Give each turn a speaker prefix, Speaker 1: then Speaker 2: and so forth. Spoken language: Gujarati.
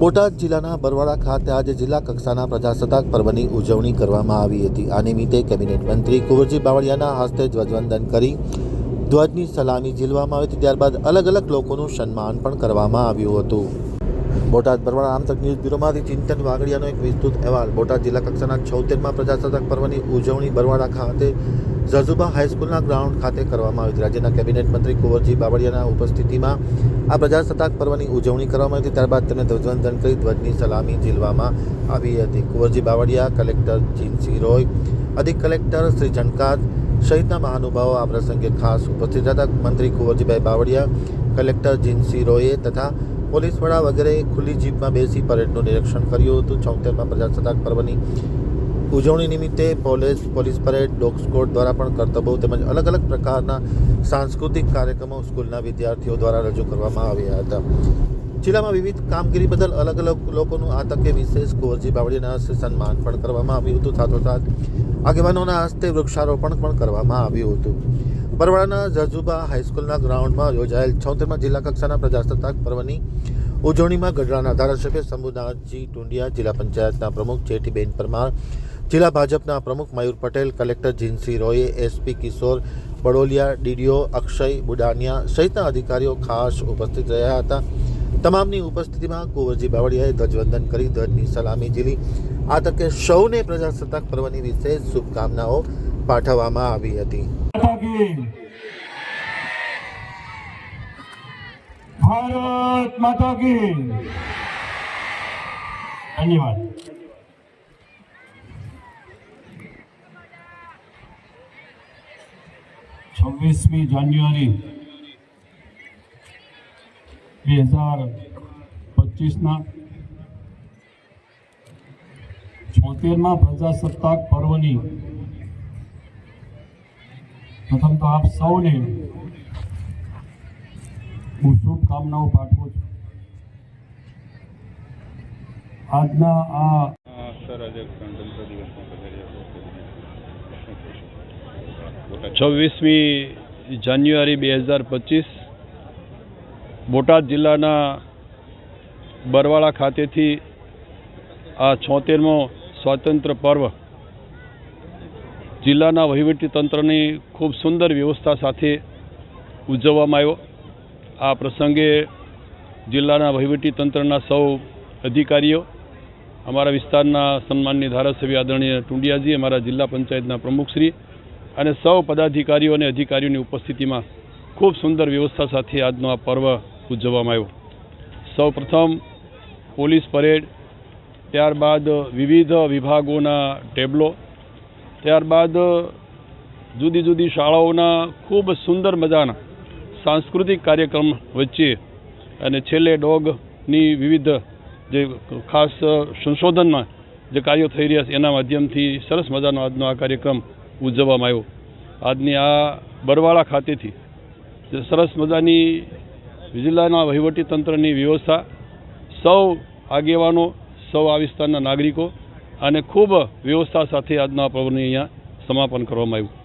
Speaker 1: બોટાદ જિલ્લાના બરવાડા ખાતે આજે જિલ્લા કક્ષાના પ્રજાસત્તાક પર્વની ઉજવણી કરવામાં આવી હતી. આ નિમિત્તે કેબિનેટ મંત્રી કુંવરજી બાવળિયાના હસ્તે ધ્વજવંદન કરી ધ્વજની સલામી ઝીલવામાં આવી હતી. ત્યારબાદ અલગ અલગ લોકોનું સન્માન પણ કરવામાં આવ્યું હતું. બોટાદ બરવાડા આમતક ન્યૂઝ બ્યુરોમાંથી ચિંતન વાગડિયાનો એક વિસ્તૃત અહેવાલ. બોટાદ જિલ્લા કક્ષાના છોતેરમાં પ્રજાસત્તાક પર્વની ઉજવણી બરવાડા ખાતે ઝઝુબા હાઈસ્કૂલના ગ્રાઉન્ડ ખાતે કરવામાં આવી હતી. રાજ્યના કેબિનેટ મંત્રી કુંવરજી બાવળિયાના ઉપસ્થિતિમાં આ પ્રજાસત્તાક પર્વની ઉજવણી કરવામાં આવી હતી. ત્યારબાદ તેમને ધ્વજવંદન કરી ધ્વજની સલામી ઝીલવામાં આવી હતી. કુંવરજી બાવળિયા, કલેક્ટર જીનસિંહ રોય, અધિક કલેક્ટર શ્રી જનકાત સહિતના મહાનુભાવો આ પ્રસંગે ખાસ ઉપસ્થિત હતા. મંત્રી કુંવરજીભાઈ બાવળિયા, કલેક્ટર જીનસી રોયે તથા પોલીસ વડા વગેરે ખુલ્લી જીપમાં બેસી પરેડનું નિરીક્ષણ કર્યું હતું. છોતેરમાં પ્રજાસત્તાક પર્વની ઉજવણી નિમિત્તે police police parade dog squad દ્વારા પણ કરતબો તેમજ અલગ અલગ પ્રકારના સાંસ્કૃતિક કાર્યક્રમો સ્કૂલના વિદ્યાર્થીઓ દ્વારા રજૂ કરવામાં આવ્યા હતા. જિલ્લામાં વિવિધ કામગીરી બદલ અલગ અલગ લોકોનું આ તકે વિશેષ કુંવરજી બાવળીના સન્માન પણ કરવામાં આવ્યું હતું. સાથોસાથ આગેવાનોના હસ્તે વૃક્ષારોપણ પણ કરવામાં આવ્યું હતું. બરવાડાના ઝઝુબા હાઈસ્કૂલના ગ્રાઉન્ડમાં યોજાયેલ છોતેરમાં જિલ્લા કક્ષાના પ્રજાસત્તાક પર્વની ઉજવણીમાં ગઢડાના ધારાસભ્ય શંભુનાથજી ટુંડિયા જિલ્લા પંચાયતના પ્રમુખ જેઠીબેન પરમાર જિલ્લા ભાજપના પ્રમુખ મયુર પટેલ, કલેક્ટર જીનસી રોયે, એસપી કિશોર બડોલિયા, ડીડીઓ અક્ષય બુડાનિયા સહિતના અધિકારીઓ ખાસ ઉપસ્થિત રહ્યા હતા. તમામની ઉપસ્થિતિમાં કુંવરજી બાવળિયાએ ધ્વજવંદન કરી, ધ્વજની સલામી ઝીલી. આ તકે સૌને પ્રજાસત્તાક પર્વની વિશેષ શુભકામનાઓ પાઠવવામાં આવી હતી.
Speaker 2: ભારત માતા કી ધન્યવાદ. છવ્વીસમી જાન્યુઆરી બે હજાર પચીસના છોતેરમાં પ્રજાસત્તાક પર્વની પ્રથમ તો આપ સૌને હું શુભકામનાઓ પાઠવું છું. આજના આ
Speaker 3: સર આજે ગણતંત્ર દિવસમાં પધાર્યા છો.
Speaker 4: છવ્વીસમી જાન્યુઆરી બે હજાર પચીસ બોટાદ જિલ્લાના બરવાળા ખાતેથી આ છોતેરમો સ્વાતંત્ર્ય પર્વ જિલ્લાના તંત્રની ખૂબ સુંદર વ્યવસ્થા સાથે ઉજવવામાં આવ્યો. આ પ્રસંગે જિલ્લાના તંત્રના સૌ અધિકારીઓ, અમારા વિસ્તારના સન્માનની ધારાસભ્ય આદરણીય ટુંડિયાજી, અમારા જિલ્લા પંચાયતના પ્રમુખશ્રી અને સૌ પદાધિકારીઓ અને અધિકારીઓની ઉપસ્થિતિમાં ખૂબ સુંદર વ્યવસ્થા સાથે આજનો આ પર્વ ઉજવવામાં આવ્યો. સૌ પ્રથમ પોલીસ પરેડ, ત્યારબાદ વિવિધ વિભાગોના ટેબલો, ત્યારબાદ જુદી જુદી શાળાઓના ખૂબ સુંદર મજાના સાંસ્કૃતિક કાર્યક્રમ વચ્ચે અને છેલ્લે ડોગની વિવિધ જે ખાસ સંશોધનમાં જે કાર્યો થઈ રહ્યા છે, એના માધ્યમથી સરસ મજાનો આજનો આ કાર્યક્રમ ઉજવવામાં આવ્યો. આજની આ બરવાળા ખાતેથી સરસ મજાની જિલ્લાના વહીવટી તંત્રની વ્યવસ્થા, સૌ આગેવાનો, સૌ આ વિસ્તારના નાગરિકો અને ખૂબ વ્યવસ્થા સાથે આજના પર્વની અહીંયા સમાપન કરવામાં આવ્યું.